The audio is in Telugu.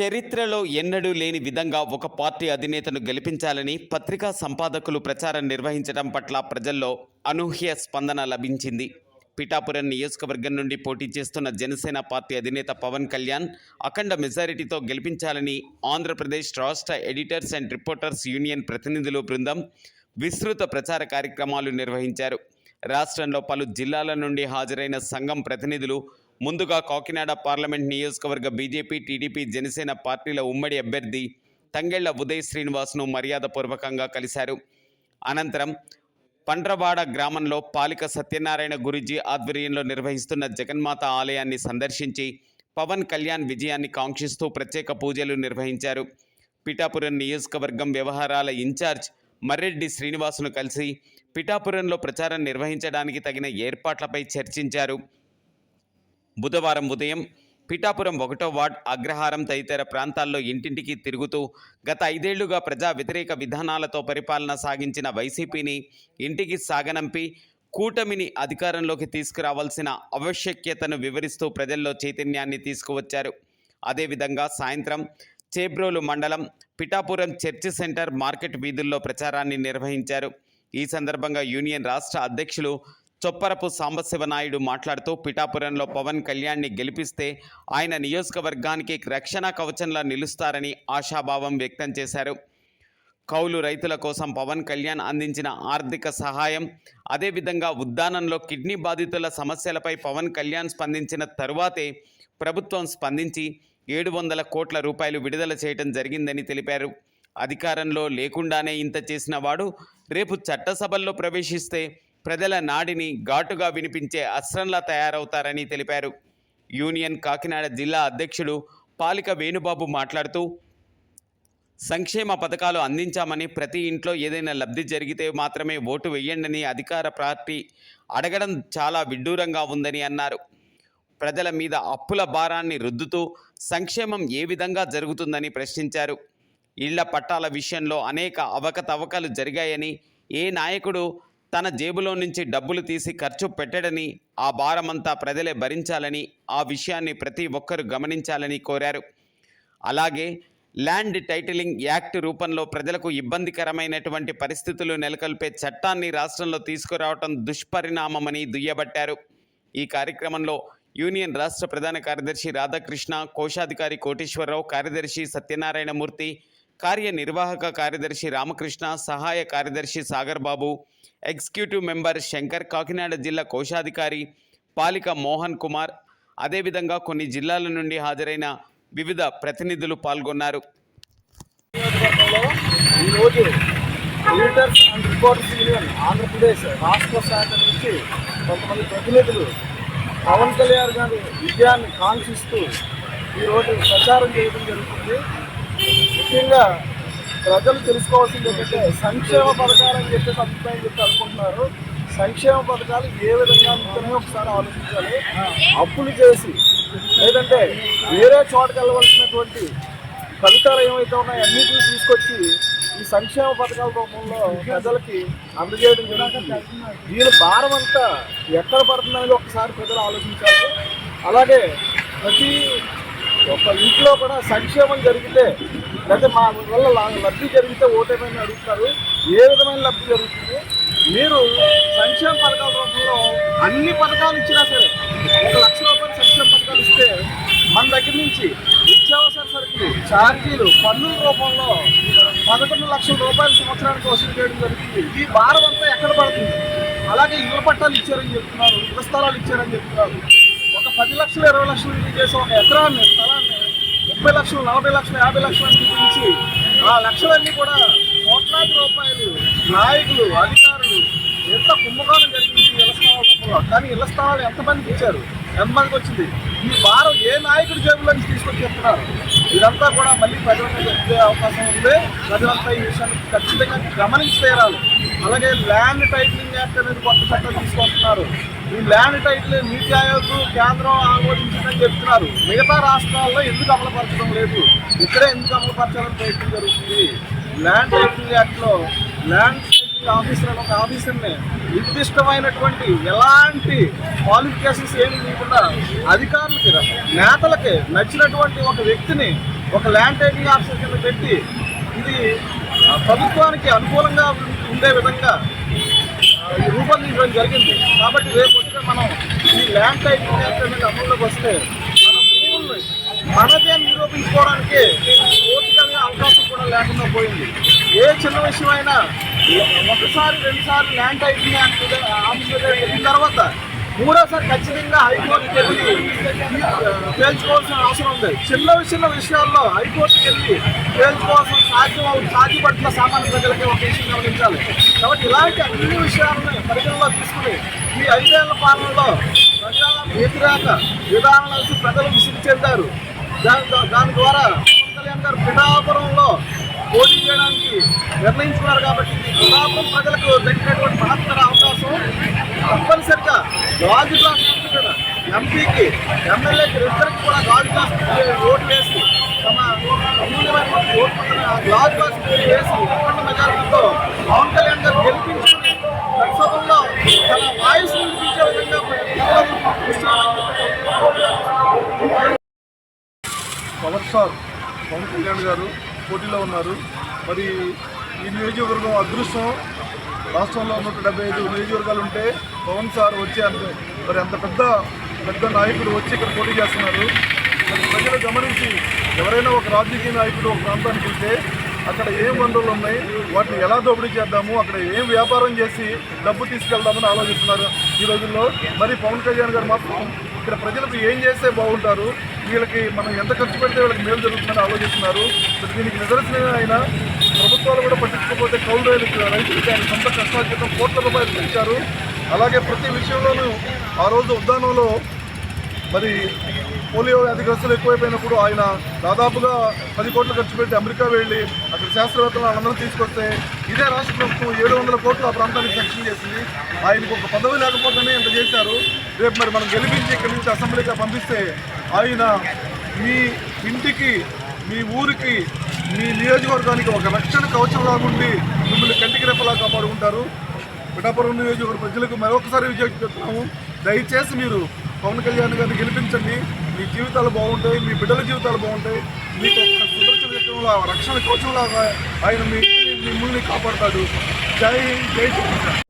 చరిత్రలో ఎన్నడూ లేని విధంగా ఒక పార్టీ అధినేతను గెలిపించాలని పత్రికా సంపాదకులు ప్రచారం నిర్వహించడం పట్ల ప్రజల్లో అనూహ్య స్పందన లభించింది. పిఠాపురం నియోజకవర్గం నుండి పోటీ చేస్తున్న జనసేన పార్టీ అధినేత పవన్ కళ్యాణ్ అఖండ మెజారిటీతో గెలిపించాలని ఆంధ్రప్రదేశ్ రాష్ట్ర ఎడిటర్స్ అండ్ రిపోర్టర్స్ యూనియన్ ప్రతినిధులు బృందం విస్తృత ప్రచార కార్యక్రమాలు నిర్వహించారు. రాష్ట్రంలో పలు జిల్లాల నుండి హాజరైన సంఘం ప్రతినిధులు ముందుగా కాకినాడ పార్లమెంట్ నియోజకవర్గ బీజేపీ టీడీపీ జనసేన పార్టీల ఉమ్మడి అభ్యర్థి తంగెళ్ళ ఉదయ్ శ్రీనివాస్ను మర్యాదపూర్వకంగా కలిశారు. అనంతరం పండ్రవాడ గ్రామంలో పాలిక సత్యనారాయణ గురుజీ ఆధ్వర్యంలో నిర్వహిస్తున్న జగన్మాత ఆలయాన్ని సందర్శించి పవన్ కళ్యాణ్ విజయాన్ని కాంక్షిస్తూ ప్రత్యేక పూజలు నిర్వహించారు. పిఠాపురం నియోజకవర్గం వ్యవహారాల ఇన్ఛార్జ్ మర్రెడ్డి శ్రీనివాసును కలిసి పిఠాపురంలో ప్రచారం నిర్వహించడానికి తగిన ఏర్పాట్లపై చర్చించారు. బుధవారం ఉదయం పిఠాపురం ఒకటో వార్డ్ అగ్రహారం తదితర ప్రాంతాల్లో ఇంటింటికి తిరుగుతూ గత ఐదేళ్ళుగా ప్రజా వ్యతిరేక విధానాలతో పరిపాలన సాగించిన వైసీపీని ఇంటికి సాగనంపి కూటమిని అధికారంలోకి తీసుకురావాల్సిన ఆవశ్యకతను వివరిస్తూ ప్రజల్లో చైతన్యాన్ని తీసుకువచ్చారు. అదేవిధంగా సాయంత్రం చేబ్రోలు మండలం పిఠాపురం చర్చి సెంటర్ మార్కెట్ వీధుల్లో ప్రచారాన్ని నిర్వహించారు. ఈ సందర్భంగా యూనియన్ రాష్ట్ర అధ్యక్షులు చొప్పరపు సాంబశివనాయుడు మాట్లాడుతూ పిఠాపురంలో పవన్ కళ్యాణ్ని గెలిపిస్తే ఆయన నియోజకవర్గానికి రక్షణ కవచంలా నిలుస్తారని ఆశాభావం వ్యక్తం చేశారు. కౌలు రైతుల కోసం పవన్ కళ్యాణ్ అందించిన ఆర్థిక సహాయం అదేవిధంగా ఉద్దానంలో కిడ్నీ బాధితుల సమస్యలపై పవన్ కళ్యాణ్ స్పందించిన తరువాతే ప్రభుత్వం స్పందించి ఏడు వందల కోట్ల రూపాయలు విడుదల చేయడం జరిగిందని తెలిపారు. అధికారంలో లేకుండానే ఇంత చేసిన వాడు రేపు చట్టసభల్లో ప్రవేశిస్తే ప్రజల నాడిని ఘాటుగా వినిపించే అస్త్రంలా తయారవుతారని తెలిపారు. యూనియన్ కాకినాడ జిల్లా అధ్యక్షుడు పాలిక వేణుబాబు మాట్లాడుతూ సంక్షేమ పథకాలు అందించామని ప్రతి ఇంట్లో ఏదైనా లబ్ధి జరిగితే మాత్రమే ఓటు వేయండని అధికార పార్టీ అడగడం చాలా విడ్డూరంగా ఉందని అన్నారు. ప్రజల మీద అప్పుల భారాన్ని రుద్దుతూ సంక్షేమం ఏ విధంగా జరుగుతుందని ప్రశ్నించారు. ఇళ్ళ పట్టాల విషయంలో అనేక అవకతవకలు జరిగాయని ఏ నాయకుడు తన జేబులో నుంచి డబ్బులు తీసి ఖర్చు పెట్టడని ఆ భారమంతా ప్రజలే భరించాలని ఆ విషయాన్ని ప్రతి ఒక్కరూ గమనించాలని కోరారు. అలాగే ల్యాండ్ టైటిలింగ్ యాక్ట్ రూపంలో ప్రజలకు ఇబ్బందికరమైనటువంటి పరిస్థితులు నెలకొల్పే చట్టాన్ని రాష్ట్రంలో తీసుకురావటం దుష్పరిణామమని దుయ్యబట్టారు. ఈ కార్యక్రమంలో యూనియన్ రాష్ట్ర ప్రధాన కార్యదర్శి రాధాకృష్ణ కోశాధికారి కోటేశ్వరరావు కార్యదర్శి సత్యనారాయణమూర్తి కార్యనిర్వాహక కార్యదర్శి రామకృష్ణ సహాయ కార్యదర్శి సాగర్ బాబు ఎగ్జిక్యూటివ్ మెంబర్ శంకర్ కాకినాడ జిల్లా కోశాధికారి పాలిక మోహన్ కుమార్. అదేవిధంగా కొన్ని జిల్లాల నుండి హాజరైన వివిధ ప్రతినిధులు పాల్గొన్నారు. Editors and reporters union Andhra Pradesh రాష్ట్ర శాఖ నుంచి కొంతమంది ప్రతినిధులు పవన్ కళ్యాణ్ గారి విజయాన్ని కాంక్షిస్తూ ఈరోజు ప్రచారం చేయడం జరుగుతుంది. ముఖ్యంగా ప్రజలు తెలుసుకోవాల్సింది ఏంటంటే సంక్షేమ పథకాలు అని చెప్పేసి అభిప్రాయం చెప్పి అనుకుంటున్నారు. సంక్షేమ పథకాలు ఏ విధంగా ఉంటున్నాయో ఒకసారి ఆలోచించాలి. అప్పులు చేసి లేదంటే వేరే చోటకి వెళ్ళవలసినటువంటి ఫలితాలు ఏమైతే ఉన్నాయో అన్నింటినీ తీసుకొచ్చి ఈ సంక్షేమ పథకాల రూపంలో ప్రజలకి అందజేయడం జరుగుతుంది. దీని భారం అంతా ఎక్కడ పడుతుందనేది ఒకసారి ప్రజలు ఆలోచించాలి. అలాగే ప్రతి ఒక ఇంట్లో కూడా సంక్షేమం జరిగితే లేకపోతే మా వల్ల లబ్ధి జరిగితే ఓటేమని అడుగుతారు. ఏ విధమైన లబ్ధి జరుగుతుంది? మీరు సంక్షేమ పథకాల రూపంలో అన్ని పథకాలు ఇచ్చినా సరే ఒక లక్ష రూపాయలు సంక్షేమ పథకాలు ఇస్తే మన దగ్గర నుంచి నిత్యావసర సరుకులు ఛార్జీలు పన్నుల రూపంలో పదకొండు లక్షల రూపాయలు సంవత్సరానికి వసూలు చేయడం జరుగుతుంది. ఈ భారం అంతా ఎక్కడ పడుతుంది? అలాగే ఇళ్ళ పట్టాలు ఇచ్చారని చెప్తున్నారు ఇళ్ళ స్థలాలు ఇచ్చారని చెప్తున్నారు. ఒక పది లక్షలు ఇరవై లక్షలు చేసే ఒక ఎకరాన్ని స్థలాన్ని ముప్పై లక్షలు నలభై లక్షలు యాభై లక్షలు చూపించి ఆ లక్షలన్నీ కూడా కోట్లాది రూపాయలు నాయకులు అధికారులు ఎంత కుంభకోణం జరిగింది ఇళ్ళ స్థలాల రూపంలో కానీ ఇళ్ళ స్థలాలు ఎంతమందికి ఇచ్చారు? ఎంతమందికి వచ్చింది? ఈ భారం ఏ నాయకుడి జేబులో నుంచి తీసుకొచ్చి చెప్తున్నారు? ఇదంతా కూడా మళ్ళీ ప్రజలకు చెప్పే అవకాశం ఉంది. ప్రజలంతా ఈ విషయాన్ని ఖచ్చితంగా గమనించి తీరాలి అలాగే ల్యాండ్ టైటిలింగ్ యాక్ట్ అనేది కొత్త చట్టం తీసుకొస్తున్నారు. ఈ ల్యాండ్ టైటిల్ నీతి ఆయోగ్ కేంద్రం ఆమోదించిందని చెప్తున్నారు. మిగతా రాష్ట్రాల్లో ఎందుకు అమలుపరచడం లేదు? ఇక్కడే ఎందుకు అమలుపరచాలని ప్రయత్నం జరుగుతుంది. ల్యాండ్ టైటిలింగ్ యాక్ట్లో ల్యాండ్ టైటిలింగ్ ఆఫీసర్ అని ఒక ఆఫీసర్ని నిర్దిష్టమైనటువంటి ఎలాంటి క్వాలిఫికేషన్స్ ఏమి లేకుండా అధికారులకి నేతలకి నచ్చినటువంటి ఒక వ్యక్తిని ఒక ల్యాండ్ టైటింగ్ ఆఫీసర్ కింద పెట్టి ఇది ప్రభుత్వానికి అనుకూలంగా ఉండే విధంగా రూపొందించడం జరిగింది. కాబట్టి రేపు వచ్చిన మనం ఈ ల్యాండ్ టైప్ అనేది అమల్లోకి వస్తే మన భూముల్ని మనదే అని నిరూపించుకోవడానికి పూర్తిగా అవకాశం కూడా లేకుండా పోయింది. ఏ చిన్న విషయమైనా ఒకసారి రెండుసార్లు ల్యాండ్ టైప్ యాక్ట్ తర్వాత మూడోసారి ఖచ్చితంగా హైకోర్టుకి వెళ్ళి తేల్చుకోవాల్సిన అవసరం ఉంది. చిన్న చిన్న విషయాల్లో హైకోర్టుకి వెళ్ళి తేల్చుకోవాల్సిన సాధ్యం అవు- సాధ్యపట్ల సామాన్య ప్రజలకి ఒక విషయం గమనించాలి. కాబట్టి ఇలాంటి అన్ని విషయాలను పరిగణలో తీసుకుని ఈ ఐదేళ్ళ పాలనలో ప్రజల వ్యతిరేక విధానాలకు ప్రజలు విసిరి చెందారు. దాని దాని ద్వారా పవన్ కళ్యాణ్ గారు పిఠాపురంలో పోటీ చేయడానికి నిర్ణయించుకున్నారు కాబట్టి పిఠాపురం ప్రజలకు దక్కినటువంటి మహత్తర అవకాశం తప్పనిసరిగా గాజు గ్లాస్ ఎంపీకి ఎమ్మెల్యేకి ఇద్దరికి కూడా గాజు గ్లాస్ ఓటు వేసి తమ అమూల్యమైన ఓటు ఆ గాజు గ్లాస్ వేసి అఖండ మెజారిటీతో పవన్ కళ్యాణ్ గారు గెలిపించుకుని లోక్సభలో తన వాయిస్ వినిపించే విధంగా పవర్ స్టార్ పవన్ కళ్యాణ్ గారు పోటీలో ఉన్నారు. మరి ఈ నియోజకవర్గం అదృష్టం రాష్ట్రంలో నూట డెబ్బై ఐదు నియోజకవర్గాలు ఉంటే పవన్ సార్ వచ్చి అంత మరి అంత పెద్ద పెద్ద నాయకుడు వచ్చి ఇక్కడ పోటీ చేస్తున్నారు. ప్రజలు గమనించి ఎవరైనా ఒక రాజకీయ నాయకుడు ఒక ప్రాంతానికి వెళ్తే అక్కడ ఏం వనరులు ఉన్నాయి వాటిని ఎలా దోపిడీ చేద్దాము అక్కడ ఏం వ్యాపారం చేసి డబ్బు తీసుకెళ్దామని ఆలోచిస్తున్నారు ఈ రోజుల్లో. మరి పవన్ కళ్యాణ్ గారు మాత్రం ఇక్కడ ప్రజలకు ఏం చేస్తే బాగుంటారు వీళ్ళకి మనం ఎంత ఖర్చు పెడితే వీళ్ళకి మేలు జరుగుతుందని ఆలోచిస్తున్నారు. దీనికి నిదర్శనమే ఆయన ప్రభుత్వాలు కూడా పట్టించుకోకపోతే కౌలు రైతులు రైతులకి ఆయన సొంత కష్టార్జితం కోట్ల రూపాయలు పెంచారు. అలాగే ప్రతి విషయంలోనూ ఆ రోజు ఉద్యానంలో మరి పోలియో వ్యాధిగ్రస్తులు ఎక్కువైపోయినప్పుడు ఆయన దాదాపుగా పది కోట్లు ఖర్చు పెట్టి అమెరికా వెళ్ళి అక్కడ శాస్త్రవేత్తలు అందరూ తీసుకొస్తే ఇదే రాష్ట్ర ప్రభుత్వం ఏడు వందల కోట్లు ఆ ప్రాంతానికి సెక్షన్ చేసింది. ఆయనకు ఒక పదవి లేకపోతేనే ఇంత చేశారు. రేపు మరి మనం గెలిపించి ఇక్కడి నుంచి అసెంబ్లీగా పంపిస్తే ఆయన మీ ఇంటికి మీ ఊరికి మీ నియోజకవర్గానికి ఒక రక్షణ కవచంలా ఉండి మిమ్మల్ని కంటికి రెప్పలా కాపాడుకుంటారు. పిఠాపురం నియోజకవర్గ ప్రజలకు మరొకసారి విజయం చెప్తున్నాము దయచేసి మీరు పవన్ కళ్యాణ్ గారిని గెలిపించండి. మీ జీవితాలు బాగుంటాయి మీ బిడ్డల జీవితాలు బాగుంటాయి. మీకు రక్షణ కోచంలాగా ఆయన మీ మిమ్మల్ని కాపాడతాడు. జై హింద్ జై శ్రీకృష్ణ